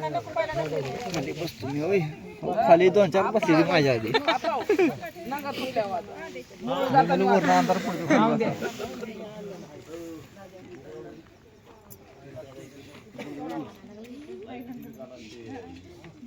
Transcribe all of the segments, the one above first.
खाली बसतो मी होय खाली दोन चार बसलेली माझ्या आधी. वरण पडतो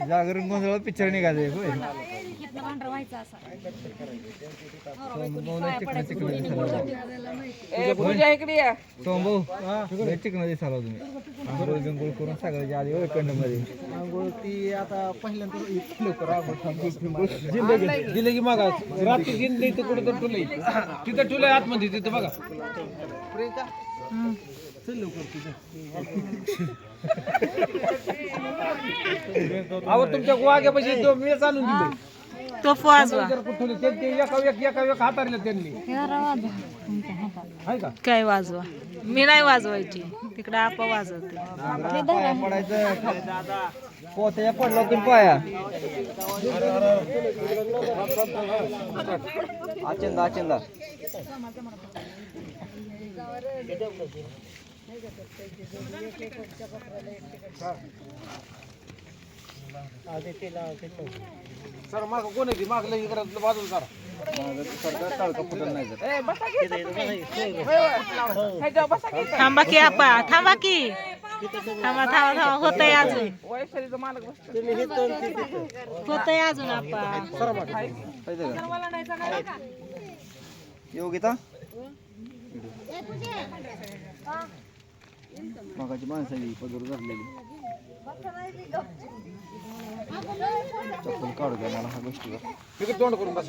जागरण गोंधळ पिक्चर निघाले होय. लय चिकन दिसाला तुम्ही. आंघोळ बिंघोळ करून सगळ्याच्या आधी कंडमध्ये आंघोळ ती आता पहिल्यांदा लवकर आंघोळ दिलं की मग रात्री तर कुठं तर ठुलंय. तिथं ठुलंय आतमध्ये तिथं बघा. अहो तुमच्या वाग्यापाशी तो मी आणून दिले तो काय वाजवा? मी नाही वाजवायची. तिकडे आपा वाजवते पाया पडायचं पोत्या पडला तुम्ही पाया. आचंदा आचंदा. सर माग कोण आहे ती? माग लई करत बाजूला तर थांबा की आपा थांबा की. थांबा थांबा थांबा. होतय अजून. होतय अजून आपा पाहिजे का योगिता मगाची माणसाची पदर धरलेली. चप्पल काढू द्या मला ह्या गोष्टीवर. तोंड करून बस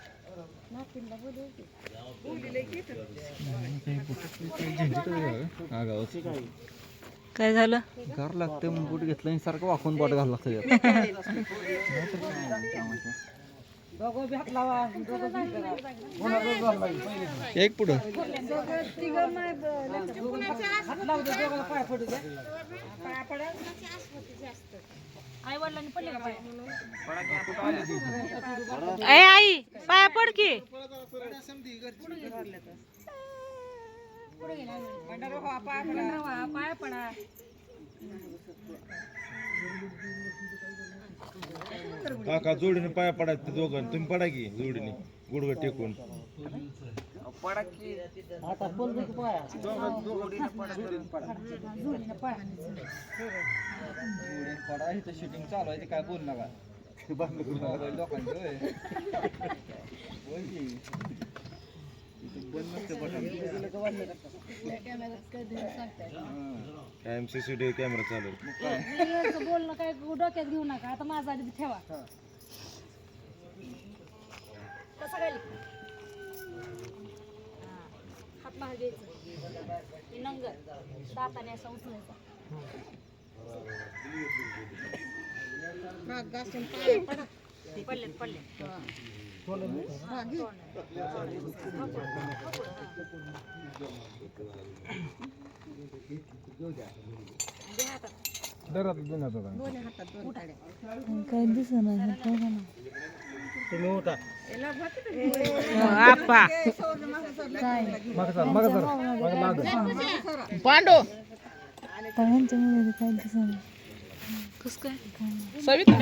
काय झालं? गार लागते मग बूट घेतलं आणि सारखं वाकून बोट घाल लागतं त्यात. एक पुढं. ए आई पाया पड की. पाय पडा काका जोडीने पाया पडायचं ते दोघं तुम्ही पडा की जोडीने गुडघं टेकून. आता बोल पडा. इथं शूटिंग चालू आहे ते काय बोल नका. मोबाईल लोकांचे होय. होय की. इथं बंद नसतं बटन. कायम सीसीटीव्ही कॅमेरा चालू आहे. बोलणं काय डोक्यात घेऊ नका. आता माझा आधी ठेवा. कसं काय? घ्यायचं हे नंगर दाताने असं उचलायचा पडलेत पडलेत दरात जुन्या काय दिसणार तुम्ही उठा. आप्पा मागं सर मागं सर मागं मागं. पांडू. कस काय? सविता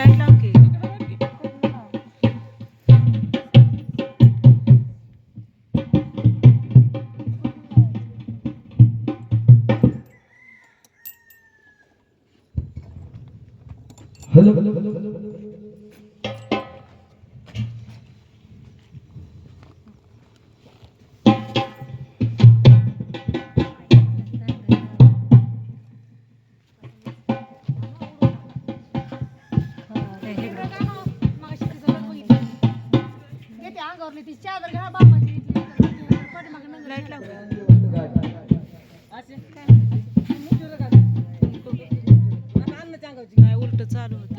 ती चादर बाबाची. पाठीमागं लाइट लाव नाही उलट चालू होत.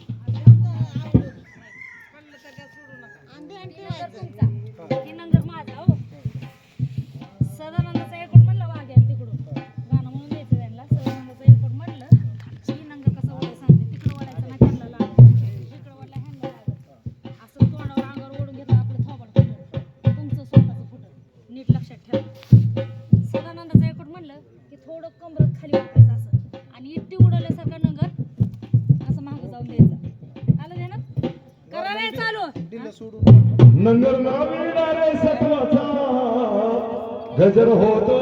दिलं सोडून नंगर नाविला रे सत्वाचा गजर होतो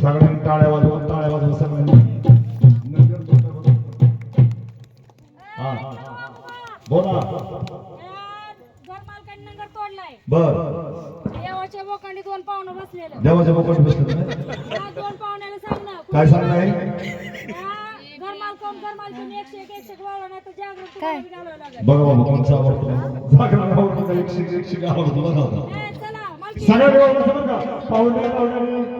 सगळ्यांनी टाळ्या वाजवा टाळ्या वाजवा सगळ्यांनी. हा. बोला. बर. देवाच्या बोकांडी दोन पाहुणं बसलेलं. देवाच्या दोन पाहुण्याला सांग ना काय सांगताय? घर मालकोन घर मालकीने एकशे एक एकशे वाढवा नाही तर जागृत बघा बाबा कोणचा आवडतो जागरण आवडतो का एकशे आवडतो बघा सगळ्या देवाला बरं का पाहुणे पाहुणे.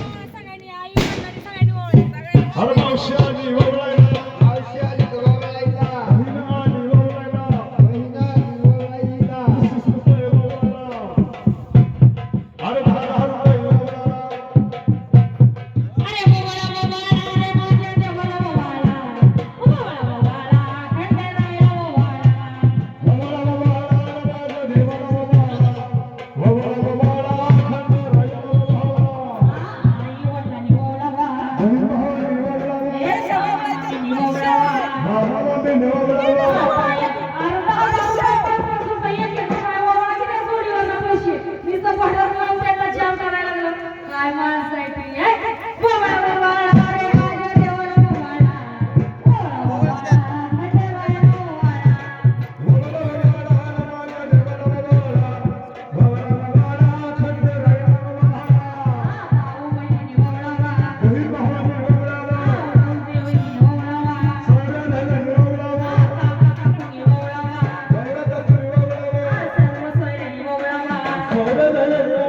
ఎవరు